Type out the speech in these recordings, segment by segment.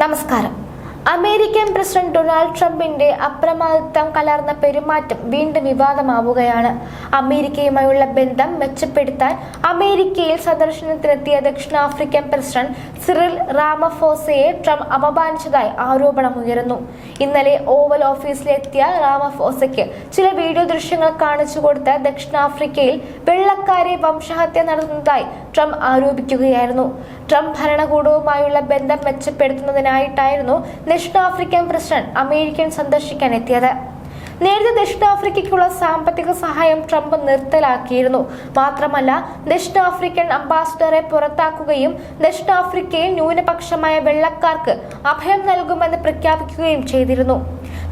നമസ്കാരം. American president Donald ട്രംപിന്റെ അപ്രമാദിത്വം കലർന്ന പെരുമാറ്റം വീണ്ടും വിവാദമാവുകയാണ്. അമേരിക്കയുമായുള്ള ബന്ധം മെച്ചപ്പെടുത്താൻ അമേരിക്കയിൽ സന്ദർശനത്തിനെത്തിയ ദക്ഷിണാഫ്രിക്കൻ പ്രസിഡന്റ് സിറിൽ റാമഫോസയെ ട്രംപ് അപമാനിച്ചതായി ആരോപണമുയരുന്നു ഇന്നലെ ഓവൽ ഓഫീസിലെത്തിയ റാമഫോസയ്ക്ക് ചില വീഡിയോ ദൃശ്യങ്ങൾ കാണിച്ചു കൊടുത്ത ദക്ഷിണാഫ്രിക്കയിൽ വെള്ളക്കാരെ വംശഹത്യ നടത്തുന്നതായി ട്രംപ് ആരോപിക്കുകയായിരുന്നു. ട്രംപ് ഭരണകൂടവുമായുള്ള ബന്ധം മെച്ചപ്പെടുത്തുന്നതിനായിട്ടായിരുന്നു ദക്ഷിണാഫ്രിക്കൻ പ്രസിഡന്റ് അമേരിക്കൻ സന്ദർശിക്കാൻ എത്തിയത്. നേരത്തെ ദക്ഷിണാഫ്രിക്കയ്ക്കുള്ള സാമ്പത്തിക സഹായം ട്രംപ് നിർത്തലാക്കിയിരുന്നു. മാത്രമല്ല ദക്ഷിണാഫ്രിക്കൻ അംബാസിഡറെ പുറത്താക്കുകയും ദക്ഷിണാഫ്രിക്കയിൽ ന്യൂനപക്ഷമായ വെള്ളക്കാർക്ക് അഭയം നൽകുമെന്ന് പ്രഖ്യാപിക്കുകയും ചെയ്തിരുന്നു.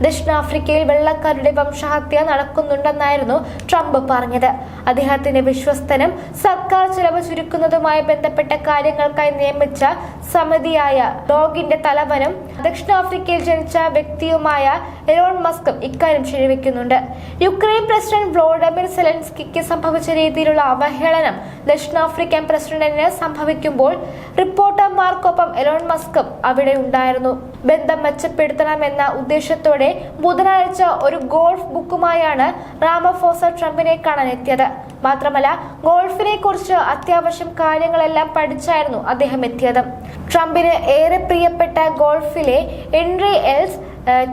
ദക്ഷിണാഫ്രിക്കയിൽ വെള്ളക്കാരുടെ വംശഹത്യ നടക്കുന്നുണ്ടെന്നായിരുന്നു ട്രംപ് പറഞ്ഞത്. അദ്ദേഹത്തിന്റെ വിശ്വസ്തനും സർക്കാർ ചെലവ് ചുരുക്കുന്നതുമായി ബന്ധപ്പെട്ട കാര്യങ്ങൾക്കായി നിയമിച്ച സമിതിയായ ഡോഗിന്റെ തലവനും ദക്ഷിണാഫ്രിക്കയിൽ ജനിച്ച വ്യക്തിയുമായ എലോൺ മസ്കും ഇക്കാര്യം ശരിവെക്കുന്നുണ്ട്. യുക്രൈൻ പ്രസിഡന്റ് വ്ളോഡമിർ സെലൻസ്കിക്ക് സംഭവിച്ച രീതിയിലുള്ള അവഹേളനം ദക്ഷിണാഫ്രിക്കൻ പ്രസിഡന്റിന് സംഭവിക്കുമ്പോൾ റിപ്പോർട്ടർമാർക്കൊപ്പം എലോൺ മസ്കും അവിടെ ഉണ്ടായിരുന്നു. ബന്ധം മെച്ചപ്പെടുത്തണമെന്ന ഉദ്ദേശത്തോടെ ബുധനാഴ്ച ഒരു ഗോൾഫ് ബുക്കുമായാണ് റാമഫോസ ട്രംപിനെ കാണാൻ എത്തിയത് മാത്രമല്ല ഗോൾഫിനെ കുറിച്ച് അത്യാവശ്യം കാര്യങ്ങളെല്ലാം പഠിച്ചായിരുന്നു അദ്ദേഹം എത്തിയത്. ട്രംപിന് ഏറെ പ്രിയപ്പെട്ട ഗോൾഫിലെ എൻട്രി എൽസ്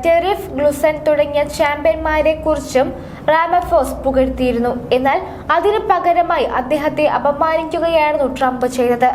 ടെറിഫ് ഗ്ലുസൻ തുടങ്ങിയ ചാമ്പ്യന്മാരെ കുറിച്ചും റാമഫോസ് പുകഴ്ത്തിയിരുന്നു. എന്നാൽ അതിന് പകരമായി അദ്ദേഹത്തെ അപമാനിക്കുകയായിരുന്നു ട്രംപ് ചെയ്തത്.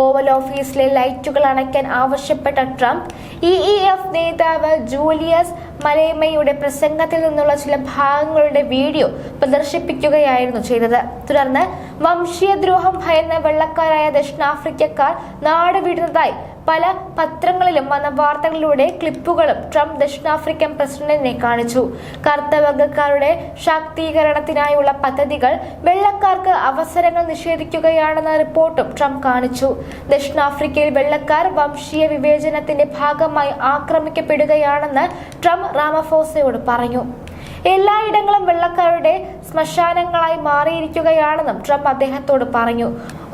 ഓവൽ ഓഫീസിലെ ലൈറ്റുകൾ അണയ്ക്കാൻ ആവശ്യപ്പെട്ട ട്രംപ് ഇ ഇ എഫ് നേതാവ് ജൂലിയസ് മലേമയുടെ പ്രസംഗത്തിൽ നിന്നുള്ള ചില ഭാഗങ്ങളുടെ വീഡിയോ പ്രദർശിപ്പിക്കുകയായിരുന്നു ചെയ്തത്. തുടർന്ന് വംശീയദ്രോഹം ഭയന്ന വെള്ളക്കാരായ ദക്ഷിണാഫ്രിക്കക്കാർ നാട് വിടുന്നതായി പല പത്രങ്ങളിലും വന്ന വാർത്തകളിലൂടെ ക്ലിപ്പുകളും ട്രംപ് ദക്ഷിണാഫ്രിക്കൻ പ്രസിഡന്റിനെ കാണിച്ചു. കറുത്തവർഗക്കാരുടെ ശാക്തീകരണത്തിനായുള്ള പദ്ധതികൾ വെള്ളക്കാർക്ക് അവസരങ്ങൾ നിഷേധിക്കുകയാണെന്ന റിപ്പോർട്ടും ട്രംപ് കാണിച്ചു. ദക്ഷിണാഫ്രിക്കയിൽ വെള്ളക്കാർ വംശീയ വിവേചനത്തിന്റെ ഭാഗമായി ആക്രമിക്കപ്പെടുകയാണെന്ന് ട്രംപ് റാമഫോസയോട് പറഞ്ഞു. എല്ലായിടങ്ങളും വെള്ളക്കാരുടെ ശ്മശാനങ്ങളായി മാറിയിരിക്കുകയാണെന്നും ട്രംപ് അദ്ദേഹത്തോട് പറഞ്ഞു.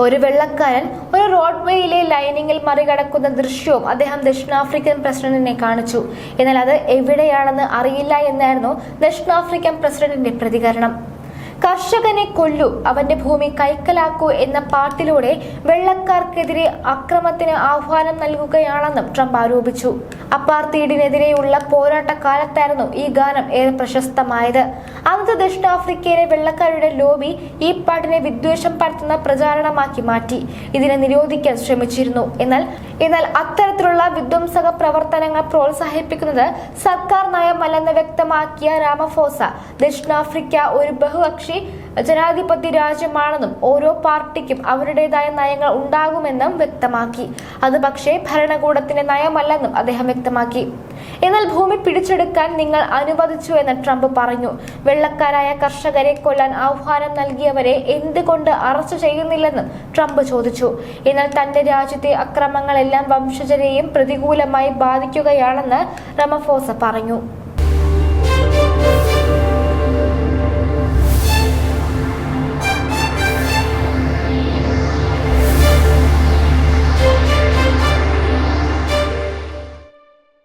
ഒരു വെള്ളക്കാരൻ ഒരു റോഡ്വേയിലെ ലൈനിങ്ങിൽ മറികടക്കുന്ന ദൃശ്യവും അദ്ദേഹം ദക്ഷിണാഫ്രിക്കൻ പ്രസിഡന്റിനെ കാണിച്ചു. എന്നാൽ അത് എവിടെയാണെന്ന് അറിയില്ല എന്നായിരുന്നു ദക്ഷിണാഫ്രിക്കൻ പ്രസിഡന്റിന്റെ പ്രതികരണം. കർഷകനെ കൊല്ലു അവന്റെ ഭൂമി കൈക്കലാക്കൂ എന്ന പാട്ടിലൂടെ വെള്ളക്കാർക്കെതിരെ അക്രമത്തിന് ആഹ്വാനം നൽകുകയാണെന്നും ട്രംപ് ആരോപിച്ചു. അപ്പാർത്തീഡിനെതിരെയുള്ള പോരാട്ട കാലത്തായിരുന്നു ഈ ഗാനം ഏറെ പ്രശസ്തമായത്. അന്നത്തെ ദക്ഷിണാഫ്രിക്കയിലെ വെള്ളക്കാരുടെ ലോബി ഈ പാട്ടിനെ വിദ്വേഷം പരത്തുന്ന പ്രചാരണമാക്കി മാറ്റി. ഇതിനെ നിരോധിക്കാൻ ശ്രമിച്ചിരുന്നു. എന്നാൽ എന്നാൽ അത്തരത്തിലുള്ള വിധ്വംസക പ്രവർത്തനങ്ങൾ പ്രോത്സാഹിപ്പിക്കുന്നത് സർക്കാർ നയമല്ലെന്ന് വ്യക്തമാക്കിയ രാമഫോസ ദക്ഷിണാഫ്രിക്ക ഒരു ബഹുകക്ഷി ജനാധിപത്യ രാജ്യമാണെന്നും ഓരോ പാർട്ടിക്കും അവരുടേതായ നയങ്ങൾ ഉണ്ടാകുമെന്നും വ്യക്തമാക്കി. അത് പക്ഷേ ഭരണകൂടത്തിന്റെ നയമല്ലെന്നും അദ്ദേഹം വ്യക്തമാക്കി. എന്നാൽ ഭൂമി പിടിച്ചെടുക്കാൻ നിങ്ങൾ അനുവദിച്ചു എന്ന് ട്രംപ് പറഞ്ഞു. വെള്ളക്കാരായ കർഷകരെ കൊല്ലാൻ ആഹ്വാനം നൽകിയവരെ എന്തുകൊണ്ട് അറസ്റ്റ് ചെയ്യുന്നില്ലെന്നും ട്രംപ് ചോദിച്ചു. എന്നാൽ തന്റെ രാജ്യത്തെ അക്രമങ്ങളെല്ലാം വംശജരെയും പ്രതികൂലമായി ബാധിക്കുകയാണെന്ന് റമഫോസ പറഞ്ഞു.